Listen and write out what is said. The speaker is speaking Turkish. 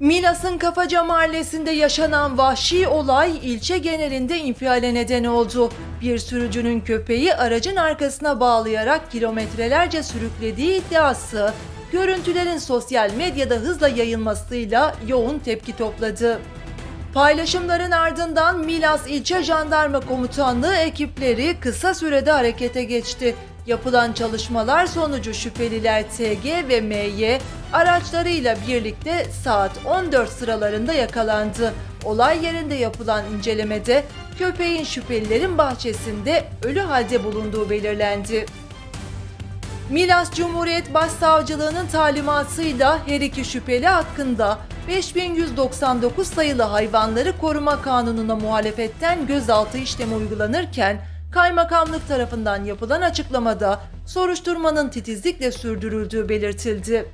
Milas'ın Kafaca Mahallesi'nde yaşanan vahşi olay ilçe genelinde infiale neden oldu. Bir sürücünün köpeği aracın arkasına bağlayarak kilometrelerce sürüklediği iddiası, görüntülerin sosyal medyada hızla yayılmasıyla yoğun tepki topladı. Paylaşımların ardından Milas İlçe Jandarma Komutanlığı ekipleri kısa sürede harekete geçti. Yapılan çalışmalar sonucu şüpheliler TG ve MY araçlarıyla birlikte saat 14 sıralarında yakalandı. Olay yerinde yapılan incelemede köpeğin şüphelilerin bahçesinde ölü halde bulunduğu belirlendi. Milas Cumhuriyet Başsavcılığının talimatıyla her iki şüpheli hakkında 5199 sayılı hayvanları koruma kanununa muhalefetten gözaltı işlemi uygulanırken kaymakamlık tarafından yapılan açıklamada soruşturmanın titizlikle sürdürüldüğü belirtildi.